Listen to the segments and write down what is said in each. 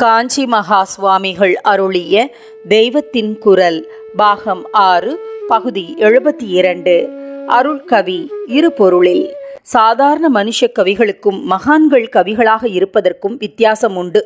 காஞ்சி மகா சுவாமிகள் அருளிய தெய்வத்தின் குரல் பாகம் ஆறு பகுதி எழுபத்தி இரண்டு அருள்கவி இரு பொருளில் சாதாரண மனுஷ கவிகளுக்கும் மகான்கள் கவிகளாக இருப்பதற்கும் வித்தியாசம் உண்டு.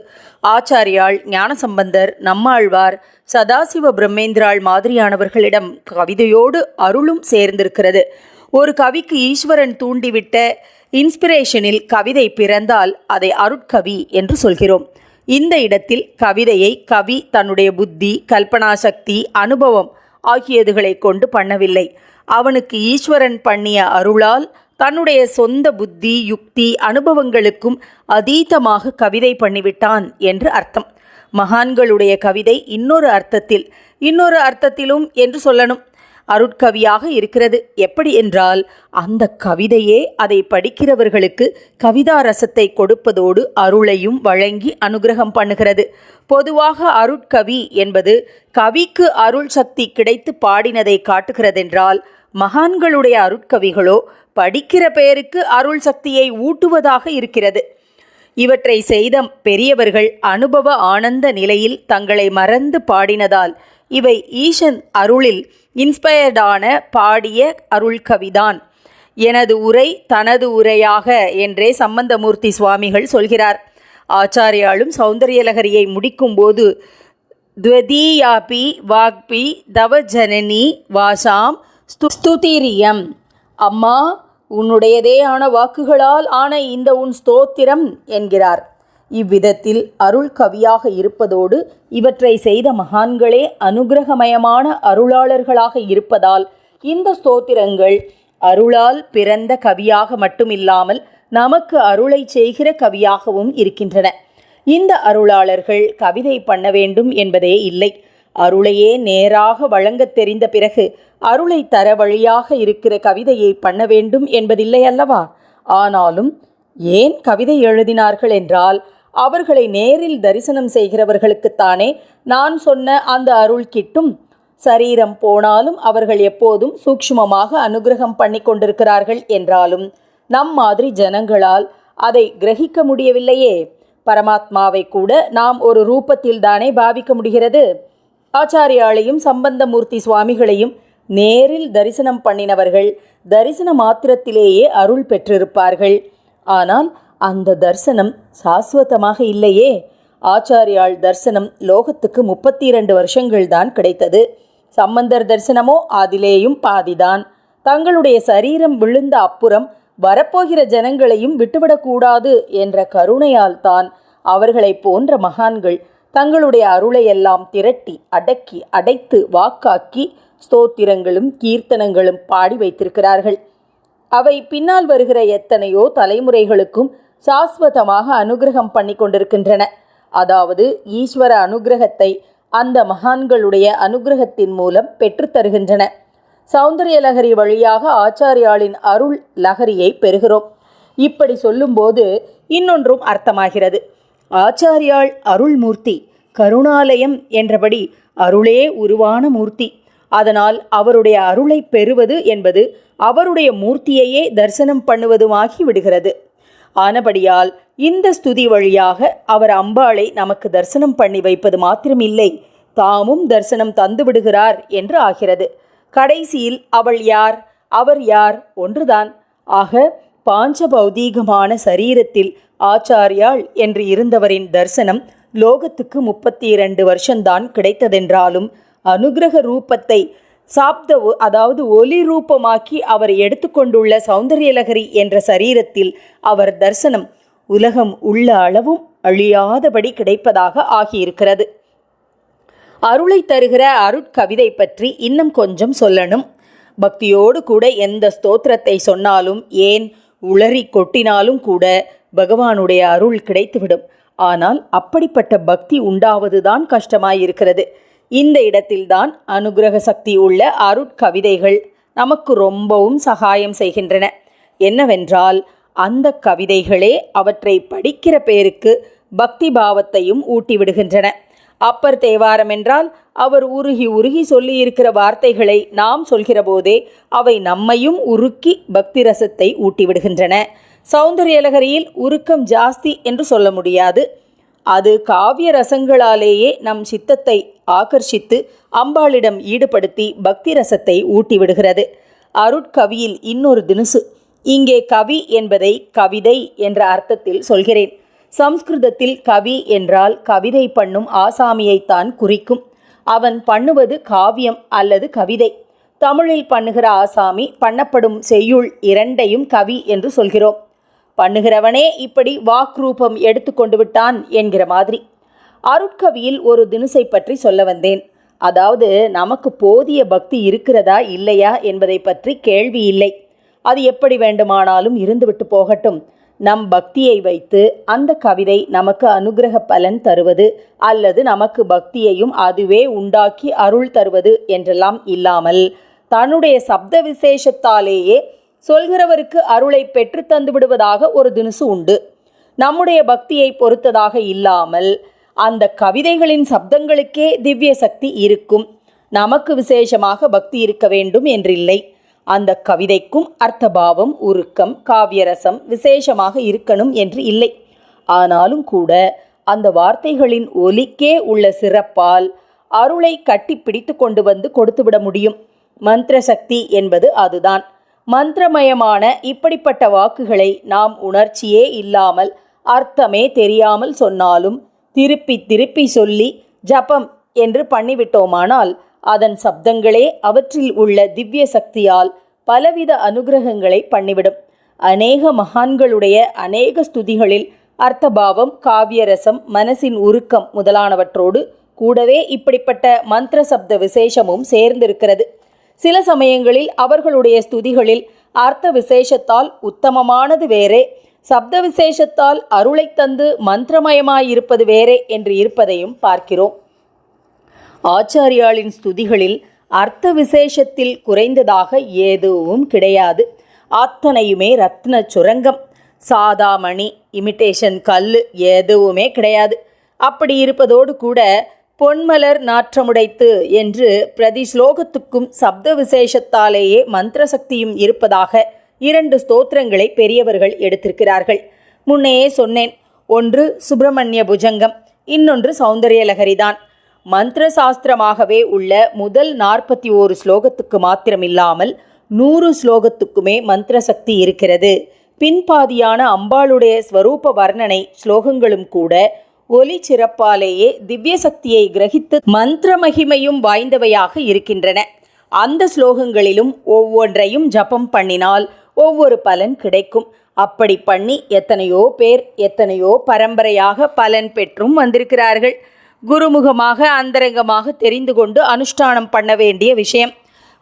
ஆச்சாரியாள் ஞானசம்பந்தர் நம்மாழ்வார் சதாசிவ பிரம்மேந்திராள் மாதிரியானவர்களிடம் கவிதையோடு அருளும் சேர்ந்திருக்கிறது. ஒரு கவிக்கு ஈஸ்வரன் தூண்டிவிட்ட இன்ஸ்பிரேஷனில் கவிதை பிறந்தால் அதை அருட்கவி என்று சொல்கிறோம். இந்த இடத்தில் கவிதையை கவி தன்னுடைய புத்தி கல்பனா சக்தி அனுபவம் ஆகியதுகளை கொண்டு பண்ணவில்லை. அவனுக்கு ஈஸ்வரன் பண்ணிய அருளால் தன்னுடைய சொந்த புத்தி யுக்தி அனுபவங்களுக்கும் அதீதமாக கவிதை பண்ணிவிட்டான் என்று அர்த்தம். மகான்களுடைய கவிதை இன்னொரு அர்த்தத்தில் இன்னொரு அர்த்தத்திலும் என்று சொல்லணும். அருட்கவியாக இருக்கிறது. எப்படி என்றால் அந்த கவிதையே அதை படிக்கிறவர்களுக்கு கவிதா ரசத்தை கொடுப்பதோடு அருளையும் வழங்கி அனுகிரகம் பண்ணுகிறது. பொதுவாக அருட்கவி என்பது கவிக்கு அருள் சக்தி கிடைத்து பாடினதை காட்டுகிறதென்றால் மகான்களுடைய அருட்கவிகளோ படிக்கிற பெயருக்கு அருள் சக்தியை ஊட்டுவதாக இருக்கிறது. இவற்றை செய்த பெரியவர்கள் அனுபவ ஆனந்த நிலையில் தங்களை மறந்து பாடினதால் இவை ஈசன் அருளில் இன்ஸ்பயர்டான பாடிய அருள்கவிதான். எனது உரை தனது உரையாக என்றே சம்பந்தமூர்த்தி சுவாமிகள் சொல்கிறார். ஆச்சாரியாலும் சௌந்தரியலகரியை முடிக்கும்போது துவதீயாபி வாக்பி தவஜனனி வாசாம் ஸ்து ஸ்துதிரியம். அம்மா உன்னுடையதே ஆன வாக்குகளால் ஆன இந்த உன் ஸ்தோத்திரம் என்கிறார். இவ்விதத்தில் அருள் கவியாக இருப்பதோடு இவற்றை செய்த மகான்களே அனுகிரகமயமான அருளாளர்களாக இருப்பதால் இந்த ஸ்தோத்திரங்கள் அருளால் பிறந்த கவியாக மட்டுமில்லாமல் நமக்கு அருளை செய்கிற கவியாகவும் இருக்கின்றன. இந்த அருளாளர்கள் கவிதை பண்ண வேண்டும் என்பதே இல்லை. அருளையே நேராக வழங்கத் தெரிந்த பிறகு அருளை தர வழியாக இருக்கிற கவிதையை பண்ண வேண்டும் என்பதில்லை அல்லவா? ஆனாலும் ஏன் கவிதை எழுதினார்கள் என்றால் அவர்களை நேரில் தரிசனம் செய்கிறவர்களுக்குத்தானே நான் சொன்ன அந்த அருள் கிட்டும். சரீரம் போனாலும் அவர்கள் எப்போதும் சூக்ஷ்மமாக அனுகிரகம் பண்ணி கொண்டிருக்கிறார்கள் என்றாலும் நம் மாதிரி ஜனங்களால் அதை கிரகிக்க முடியவில்லையே. பரமாத்மாவை கூட நாம் ஒரு ரூபத்தில் தானே பாவிக்க முடிகிறது. ஆச்சாரியாளையும் சம்பந்தமூர்த்தி சுவாமிகளையும் நேரில் தரிசனம் பண்ணினவர்கள் தரிசன மாத்திரத்திலேயே அருள் பெற்றிருப்பார்கள். ஆனால் அந்த தரிசனம் சாஸ்வதமாக இல்லையே. ஆச்சாரியாள் தரிசனம் லோகத்துக்கு முப்பத்தி இரண்டு வருஷங்கள் தான் கிடைத்தது. சம்பந்தர் தரிசனமோ அதிலேயும் பாதிதான். தங்களுடைய சரீரம் விழுந்த அப்புறம் வரப்போகிற ஜனங்களையும் விட்டுவிடக்கூடாது என்ற கருணையால் தான் அவர்களைப் போன்ற மகான்கள் தங்களுடைய அருளையெல்லாம் திரட்டி அடக்கி அடைத்து வாக்காக்கி ஸ்தோத்திரங்களும் கீர்த்தனங்களும் பாடி வைத்திருக்கிறார்கள். அவை பின்னால் வருகிற எத்தனையோ தலைமுறைகளுக்கும் சாஸ்வதமாக அனுகிரகம் பண்ணி கொண்டிருக்கின்றன. அதாவது ஈஸ்வர அனுகிரகத்தை அந்த மகான்களுடைய அனுகிரகத்தின் மூலம் பெற்றுத் தருகின்றன. சௌந்தரியலகரி வழியாக ஆச்சாரியாளின் அருள் லகரியை பெறுகிறோம். இப்படி சொல்லும்போது இன்னொன்றும் அர்த்தமாகிறது. ஆச்சாரியாள் அருள்மூர்த்தி கருணாலயம் என்றபடி அருளே உருவான மூர்த்தி. அதனால் அவருடைய அருளை பெறுவது என்பது அவருடைய மூர்த்தியையே தரிசனம் பண்ணுவதுமாகி விடுகிறது. ஆனபடியால் இந்த ஸ்துதி வழியாக அவர் அம்பாளை நமக்கு தரிசனம் பண்ணி வைப்பது மாத்திரமில்லை. தாமும் தரிசனம் தந்து விடுகிறார் என்று ஆகிறது. கடைசியில் அவள் யார்? அவர் யார்? ஒன்றுதான். ஆக பாஞ்ச பௌதீகமான சரீரத்தில் ஆச்சாரியாள் என்று இருந்தவரின் தரிசனம் லோகத்துக்கு முப்பத்தி இரண்டு வருஷம்தான் கிடைத்ததென்றாலும் அனுகிரக ரூபத்தை சாப்த அதாவது ஒலி ரூபமாக்கி அவர் எடுத்துக்கொண்டுள்ள சௌந்தரியலகரி என்ற சரீரத்தில் அவர் தரிசனம் உலகம் உள்ள அளவும் அழியாதபடி கிடைப்பதாக ஆகியிருக்கிறது. அருளை தருகிற அருட்கவிதை பற்றி இன்னும் கொஞ்சம் சொல்லணும். பக்தியோடு கூட எந்த ஸ்தோத்திரத்தை சொன்னாலும் ஏன் உளறி கொட்டினாலும் கூட பகவானுடைய அருள் கிடைத்துவிடும். ஆனால் அப்படிப்பட்ட பக்தி உண்டாவதுதான் கஷ்டமாயிருக்கிறது. இந்த இடத்தில்தான் அனுகிரக சக்தி உள்ள அருட்கவிதைகள் நமக்கு ரொம்பவும் சகாயம் செய்கின்றன. என்னவென்றால் அந்த கவிதைகளே அவற்றை படிக்கிற பேருக்கு பக்தி பாவத்தையும் ஊட்டிவிடுகின்றன. அப்பர் தேவாரம் என்றால் அவர் உருகி உருகி சொல்லியிருக்கிற வார்த்தைகளை நாம் சொல்கிற போதே அவை நம்மையும் உருக்கி பக்தி ரசத்தை ஊட்டிவிடுகின்றன. சௌந்தரியலகரியில் உருக்கம் ஜாஸ்தி என்று சொல்ல முடியாது. அது காவிய ரசங்களாலேயே நம் சித்தத்தை ஆகர்ஷித்து அம்பாளிடம் ஈடுபடுத்தி பக்தி ரசத்தை ஊட்டிவிடுகிறது அருட்கவியில் இன்னொரு தினுசு. இங்கே கவி என்பதை கவிதை என்ற அர்த்தத்தில் சொல்கிறேன். சம்ஸ்கிருதத்தில் கவி என்றால் கவிதை பண்ணும் ஆசாமியைத்தான் குறிக்கும். அவன் பண்ணுவது காவியம் அல்லது கவிதை. தமிழில் பண்ணுகிற ஆசாமி பண்ணப்படும் செய்யுள் இரண்டையும் கவி என்று சொல்கிறோம். பண்ணுகிறவனே இப்படி வாக்ரூபம் எடுத்துக்கொண்டு விட்டான் என்கிற மாதிரி. அருட்கவியில் ஒரு தினுசை பற்றி சொல்ல வந்தேன். அதாவது நமக்கு போதிய பக்தி இருக்கிறதா இல்லையா என்பதை பற்றி கேள்வி இல்லை. அது எப்படி வேண்டுமானாலும் இருந்துவிட்டு போகட்டும். நம் பக்தியை வைத்து அந்த கவிதை நமக்கு அனுகிரக பலன் தருவது அல்லது நமக்கு பக்தியையும் அதுவே உண்டாக்கி அருள் தருவது என்றெல்லாம் இல்லாமல் தன்னுடைய சப்த விசேஷத்தாலேயே சொல்கிறவருக்கு அருளை பெற்று தந்து விடுவதாக ஒரு தினுசு உண்டு. நம்முடைய பக்தியை பொறுத்ததாக இல்லாமல் அந்த கவிதைகளின் சப்தங்களுக்கே திவ்ய சக்தி இருக்கும். நமக்கு விசேஷமாக பக்தி இருக்க வேண்டும் என்றில்லை. அந்த கவிதைக்கும் அர்த்தபாவம் உருக்கம் காவியரசம் விசேஷமாக இருக்கணும் என்று இல்லை. ஆனாலும் கூட அந்த வார்த்தைகளின் ஒலிக்கே உள்ள சிறப்பால் அருளை கட்டி பிடித்து கொண்டு வந்து கொடுத்துவிட முடியும். மந்திர சக்தி என்பது அதுதான். மந்திரமயமான இப்படிப்பட்ட வாக்குகளை நாம் உணர்ச்சியே இல்லாமல் அர்த்தமே தெரியாமல் சொன்னாலும் திருப்பி திருப்பி சொல்லி ஜபம் என்று பண்ணிவிட்டோமானால் அதன் சப்தங்களே அவற்றில் உள்ள திவ்ய சக்தியால் பலவித அனுகிரகங்களை பண்ணிவிடும். அநேக மகான்களுடைய அநேக ஸ்துதிகளில் அர்த்தபாவம் காவியரசம் மனசின் உருக்கம் முதலானவற்றோடு கூடவே இப்படிப்பட்ட மந்திர சப்த விசேஷமும் சேர்ந்திருக்கிறது. சில சமயங்களில் அவர்களுடைய ஸ்துதிகளில் அர்த்த விசேஷத்தால் உத்தமமானது வேறே. சப்த விசேஷத்தால் அருளை தந்து மந்திரமயமாயிருப்பது வேறே என்று இருப்பதையும் பார்க்கிறோம். ஆச்சாரியாளின் ஸ்துதிகளில் அர்த்த விசேஷத்தில் குறைந்ததாக எதுவும் கிடையாது. அத்தனையுமே ரத்ன சுரங்கம் சாதாமணி இமிட்டேஷன் கல் எதுவுமே கிடையாது. அப்படி இருப்பதோடு கூட பொன்மலர் நாற்றமுடைத்து என்று பிரதி ஸ்லோகத்துக்கும் சப்த விசேஷத்தாலேயே மந்திர சக்தியும் இருப்பதாக இரண்டு ஸ்தோத்திரங்களை பெரியவர்கள் எடுத்திருக்கிறார்கள். முன்னையே சொன்னேன் ஒன்று சுப்பிரமணிய புஜங்கம் இன்னொன்று சௌந்தரியலகரிதான். மந்திர சாஸ்திரமாகவே உள்ள முதல் நாற்பத்தி ஓரு ஸ்லோகத்துக்கு மாத்திரமில்லாமல் நூறு ஸ்லோகத்துக்குமே மந்திர சக்தி இருக்கிறது. பின்பாதியான அம்பாளுடைய ஸ்வரூப வர்ணனை ஸ்லோகங்களும் கூட ஒலி சிறப்பாலேயே திவ்ய சக்தியை கிரகித்து மந்திர மகிமையும் வாய்ந்தவையாக இருக்கின்றன. அந்த ஸ்லோகங்களிலும் ஒவ்வொன்றையும் ஜபம் பண்ணினால் ஒவ்வொரு பலன் கிடைக்கும். அப்படி பண்ணி எத்தனையோ பேர் எத்தனையோ பரம்பரையாக பலன் பெற்றும் வந்திருக்கிறார்கள். குருமுகமாக அந்தரங்கமாக தெரிந்து கொண்டு அனுஷ்டானம் பண்ண வேண்டிய விஷயம்.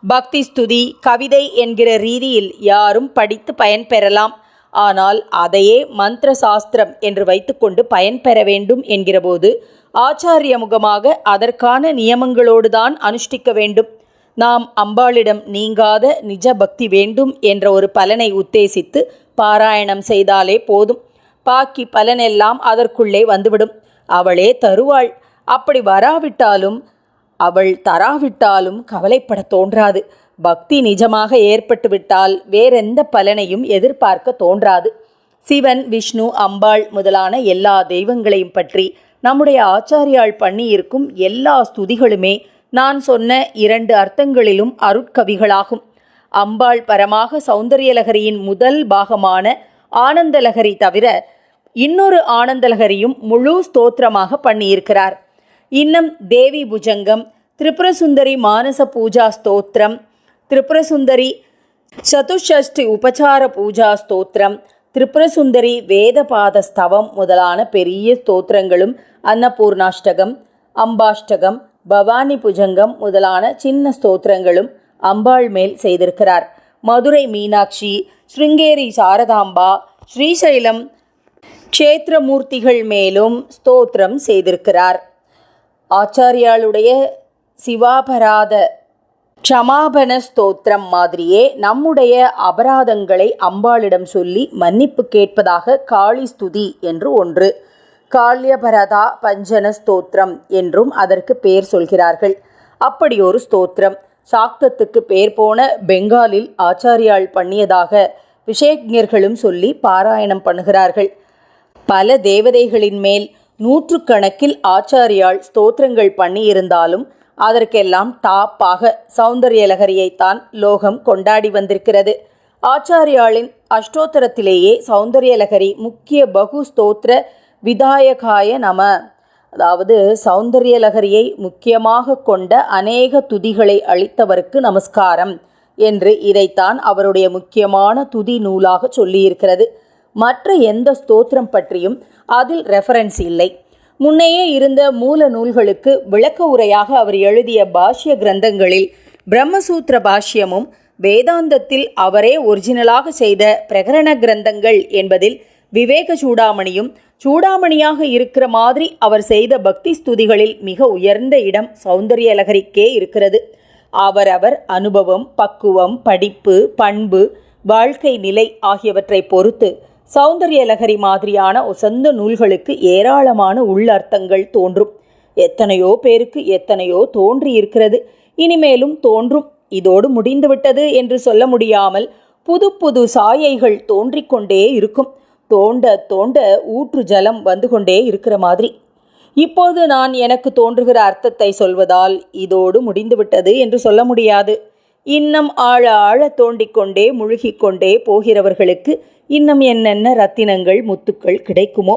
பக்தி ஸ்துதி கவிதை என்கிற ரீதியில் யாரும் படித்து பயன்பெறலாம். ஆனால் அதையே மந்திர சாஸ்திரம் என்று வைத்துக்கொண்டு பயன்பெற வேண்டும் என்கிறபோது ஆச்சாரிய முகமாக அதற்கான நியமங்களோடுதான் அனுஷ்டிக்க வேண்டும். நாம் அம்பாளிடம் நீங்காத நிஜ பக்தி வேண்டும் என்ற ஒரு பலனை உத்தேசித்து பாராயணம் செய்தாலே போதும். பாக்கி பலனெல்லாம் அதற்குள்ளே வந்துவிடும். அவளே தருவாள். அப்படி வராவிட்டாலும் அவள் தராவிட்டாலும் கவலைப்பட தோன்றாது. பக்தி நிஜமாக ஏற்பட்டுவிட்டால் வேறெந்த பலனையும் எதிர்பார்க்க தோன்றாது. சிவன் விஷ்ணு அம்பாள் முதலான எல்லா தெய்வங்களையும் பற்றி நம்முடைய ஆச்சாரியால் பண்ணியிருக்கும் எல்லா ஸ்துதிகளுமே நான் சொன்ன இரண்டு அர்த்தங்களிலும் அருட்கவிகளாகும். அம்பாள் பரமாக சௌந்தரியலகரியின் முதல் பாகமான ஆனந்தலகரி தவிர இன்னொரு ஆனந்தலகரியும் முழு ஸ்தோத்திரமாக பண்ணியிருக்கிறார். இன்னும் தேவி புஜங்கம் திரிபுரசுந்தரி மானச பூஜா ஸ்தோத்திரம் திரிபுரசுந்தரி சதுஷஷ்டி உபசார பூஜா ஸ்தோத்திரம் திரிபுரசுந்தரி வேதபாத ஸ்தவம் முதலான பெரிய ஸ்தோத்திரங்களும் அன்னபூர்ணாஷ்டகம் அம்பாஷ்டகம் பவானி புஜங்கம் முதலான சின்ன ஸ்தோத்திரங்களும் அம்பாள் மேல் செய்திருக்கிறார் மதுரை மீனாட்சி ஸ்ருங்கேரி சாரதாம்பா ஸ்ரீசைலம் க்ஷேத்திரமூர்த்திகள் மேலும் ஸ்தோத்திரம் செய்திருக்கிறார் ஆச்சாரியாளுடைய சிவாபராத க்ஷமாபண ஸ்தோத்திரம் மாதிரியே நம்முடைய அபராதங்களை அம்பாளிடம் சொல்லி மன்னிப்பு கேட்பதாக காளி ஸ்துதி என்று ஒன்று. காளியபரதா பஞ்சன ஸ்தோத்திரம் என்றும் அதற்கு பெயர் சொல்கிறார்கள். அப்படி ஒரு ஸ்தோத்திரம். சாக்தத்துக்கு பேர் போன பெங்காலில் ஆச்சாரியால் பண்ணியதாக விஷேக்ஞர்களும் சொல்லி பாராயணம் பண்ணுகிறார்கள். பல தேவதைகளின் மேல் நூற்றுக்கணக்கில் ஆச்சாரியால் ஸ்தோத்திரங்கள் பண்ணியிருந்தாலும் அதற்கெல்லாம் டாப்பாக சௌந்தர்யலகரியைத்தான் லோகம் கொண்டாடி வந்திருக்கிறது. ஆச்சாரியாளின் அஷ்டோத்தரத்திலேயே சௌந்தர்யலகரி முக்கிய பகு ஸ்தோத்திர விதாயகாய நம. அதாவது சௌந்தர்யலகரியை முக்கியமாக கொண்ட அநேக துதிகளை அளித்தவருக்கு நமஸ்காரம் என்று இதைத்தான் அவருடைய முக்கியமான துதி நூலாக சொல்லியிருக்கிறது. மற்ற எந்த ஸ்தோத்திரம் பற்றியும் அதில் ரெஃபரன்ஸ் இல்லை. முன்னையே இருந்த மூல நூல்களுக்கு விளக்க உரையாக அவர் எழுதிய பாஷ்ய கிரந்தங்களில் பிரம்மசூத்திர பாஷ்யமும் வேதாந்தத்தில் அவரே ஒரிஜினலாக செய்த பிரகரண கிரந்தங்கள் என்பதில் விவேக சூடாமணியும் சூடாமணியாக இருக்கிற மாதிரி அவர் செய்த பக்தி ஸ்துதிகளில் மிக உயர்ந்த இடம் சௌந்தர்யலகரிக்கே இருக்கிறது. அவரவர் அனுபவம் பக்குவம் படிப்பு பண்பு வாழ்க்கை நிலை ஆகியவற்றை பொறுத்து சௌந்தர்யலகரி மாதிரியான உசந்த நூல்களுக்கு ஏராளமான உள்ளர்த்தங்கள் தோன்றும். எத்தனையோ பேருக்கு எத்தனையோ தோன்றி இருக்கிறது இனிமேலும் தோன்றும். இதோடு முடிந்துவிட்டது என்று சொல்ல முடியாமல் புது புது சாயைகள் தோன்றிக்கொண்டே இருக்கும். தோண்ட தோண்ட ஊற்று ஜலம் வந்து கொண்டே இருக்கிற மாதிரி. இப்போது நான் எனக்கு தோன்றுகிற அர்த்தத்தை சொல்வதால் இதோடு முடிந்துவிட்டது என்று சொல்ல முடியாது. இன்னும் ஆழ ஆழ தோண்டிக்கொண்டே முழுகிக்கொண்டே போகிறவர்களுக்கு இன்னும் என்னென்ன ரத்தினங்கள் முத்துக்கள் கிடைக்குமோ?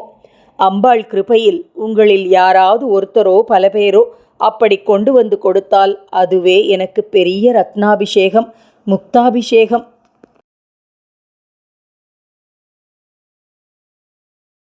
அம்பாள் கிருபையில் உங்களில் யாராவது ஒருத்தரோ பல பேரோ அப்படி கொண்டு வந்து கொடுத்தால் அதுவே எனக்கு பெரிய ரத்னாபிஷேகம் முக்தாபிஷேகம்